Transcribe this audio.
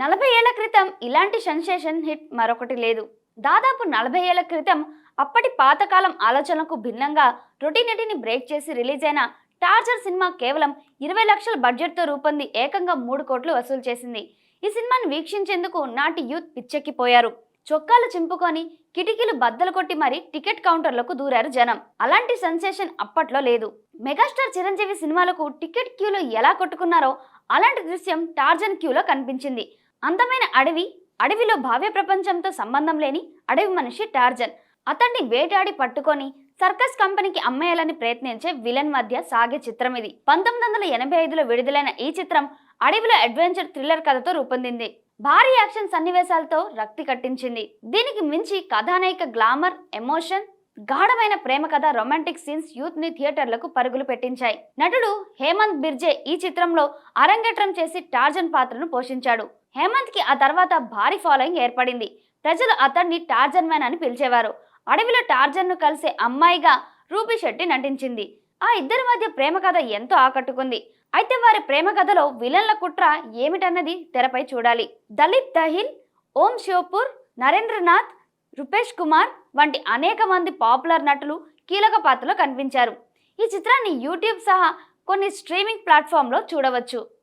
నలభై ఏళ్ళ క్రితం ఇలాంటి సెన్సేషన్ హిట్ మరొకటి లేదు. దాదాపు నలభై ఏళ్ళ క్రితం అప్పటి పాతకాలం ఆలోచనలకు భిన్నంగా రొటీనిటీని బ్రేక్ చేసి రిలీజ్ అయిన టార్చర్ సినిమా కేవలం ఇరవై లక్షల బడ్జెట్తో రూపొంది ఏకంగా మూడు కోట్లు వసూలు చేసింది. ఈ సినిమాను వీక్షించేందుకు నాటి యూత్ పిచ్చెక్కిపోయారు. చొక్కాలు చింపుకొని కిటికీలు బద్దలు కొట్టి మరీ టికెట్ కౌంటర్లకు దూరారు జనం. అలాంటి సెన్సేషన్ అప్పట్లో లేదు. మెగాస్టార్ చిరంజీవి సినిమాలకు టికెట్ క్యూలో ఎలా కొట్టుకున్నారో అలాంటి దృశ్యం టార్జన్ క్యూలో కనిపించింది. అందమైన అడవి అడవిలో భావ్య ప్రపంచంతో సంబంధం లేని అడవి మనిషి టార్జన్. అతన్ని వేటాడి పట్టుకొని సర్కస్ కంపెనీకి అమ్మేయాలని ప్రయత్నించే విలన్ మధ్య సాగే చిత్రం ఇది. పంతొమ్మిది వందల ఎనభై ఐదులో విడుదలైన ఈ చిత్రం అడవిలో అడ్వెంచర్ థ్రిల్లర్ కథతో రూపొందింది. భారీ యాక్షన్ సన్నివేశాలతో రక్తి కట్టించింది. దీనికి మించి కథానాయిక గ్లామర్ ఎమోషన్ గాఢమైన ప్రేమ కథ రొమాంటిక్ సీన్స్ యూత్ని థియేటర్లకు పరుగులు పెట్టించాయి. నటుడు హేమంత్ బిర్జే ఈ చిత్రంలో అరంగేట్రం చేసి టార్జన్ పాత్రను పోషించాడు. హేమంత్కి ఆ తర్వాత భారీ ఫాలోయింగ్ ఏర్పడింది. ప్రజలు అతన్ని టార్జన్ మ్యాన్ అని పిలిచేవారు. అడవిలో టార్జన్ను కలిసే అమ్మాయిగా రూపీ శెట్టి నటించింది. ఆ ఇద్దరి మధ్య ప్రేమ కథ ఎంతో ఆకట్టుకుంది. అయితే వారి ప్రేమ కథలో విలన్ల కుట్ర ఏమిటన్నది తెరపై చూడాలి. దలీప్ దహిల్ ఓం శివపూర్ నరేంద్రనాథ్ రూపేష్ కుమార్ వంటి అనేక మంది పాపులర్ నటులు కీలక పాత్రలో కనిపించారు. ఈ చిత్రాన్ని యూట్యూబ్ సహా కొన్ని స్ట్రీమింగ్ ప్లాట్ఫామ్లో చూడవచ్చు.